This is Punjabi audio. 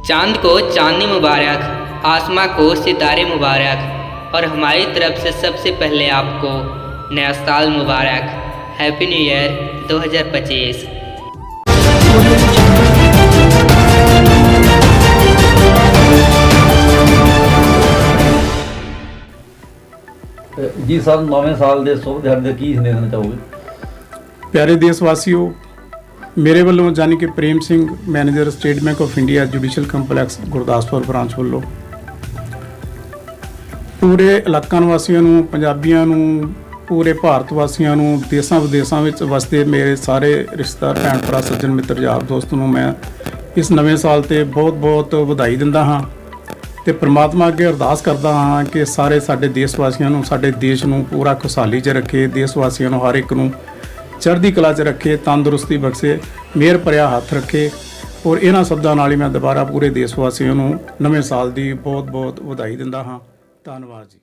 चांद को चांदनी मुबारक आसमां को सितारे मुबारक और हमारी तरफ से सबसे पहले आपको नया साल मुबारक हैप्पी न्यू ईयर 2025 ਤੇ ਜੀ ਸਰ ਨਵੇਂ ਸਾਲ ਦੇ ਸ਼ੁਭ ਦਿਹਾੜੇ ਦੇ ਕੀ ਸੰਦੇਸ਼ ਦੇਣਾ ਚਾਹੋਗੇ ਪਿਆਰੇ ਦੇਸ਼ ਵਾਸੀਓ ਮੇਰੇ ਵੱਲੋਂ ਜਾਨੀ ਕਿ Prem Singh, manager, state bank of India, judicial complex, Gurdaspur branch ਵੱਲੋਂ। ਪੂਰੇ ਇਲਾਕਾ ਵਾਸੀਆਂ ਨੂੰ, ਪੰਜਾਬੀਆਂ ਨੂੰ, ਪੂਰੇ ਭਾਰਤ ਵਾਸੀਆਂ ਨੂੰ, ਦੇਸਾਂ ਵਿਦੇਸਾਂ ਵਿੱਚ ਵਸਦੇ ਮੇਰੇ ਸਾਰੇ ਰਿਸ਼ਤੇਦਾਰ ਭੈਣ ਭਰਾ ਸੱਜਣ, ਮਿੱਤਰ, ਯਾਰ, ਦੋਸਤ ਨੂੰ ਮੈਂ ਇਸ ਨਵੇਂ ਸਾਲ ਤੇ ਬਹੁਤ-ਬਹੁਤ ਵਧਾਈ ਦਿੰਦਾ ਹਾਂ ਤੇ ਪ੍ਰਮਾਤਮਾ ਅੱਗੇ ਅਰਦਾਸ ਕਰਦਾ ਹਾਂ ਕਿ ਸਾਰੇ ਸਾਡੇ ਦੇਸ਼ ਵਾਸੀਆਂ ਨੂੰ, ਸਾਡੇ ਦੇਸ਼ ਨੂੰ ਪੂਰਾ ਖੁਸ਼ਹਾਲੀ 'ਚ ਰੱਖੇ, ਦੇਸ਼ ਵਾਸੀਆਂ ਨੂੰ ਹਰ ਇੱਕ ਨੂੰ ਚੜ੍ਹਦੀ ਕਲਾ 'ਚ ਰੱਖੇ, ਤੰਦਰੁਸਤੀ ਬਖਸ਼ੇ, ਮਿਹਰ ਭਰਿਆ ਹੱਥ ਰੱਖੇ ਔਰ ਇਹਨਾਂ ਸ਼ਬਦਾਂ ਨਾਲ ਹੀ ਮੈਂ ਦੁਬਾਰਾ ਪੂਰੇ ਦੇਸ਼ ਵਾਸੀਆਂ ਨੂੰ ਨਵੇਂ ਸਾਲ ਦੀ ਬਹੁਤ-ਬਹੁਤ ਵਧਾਈ ਦਿੰਦਾ ਹਾਂ। ਧੰਨਵਾਦ ਜੀ।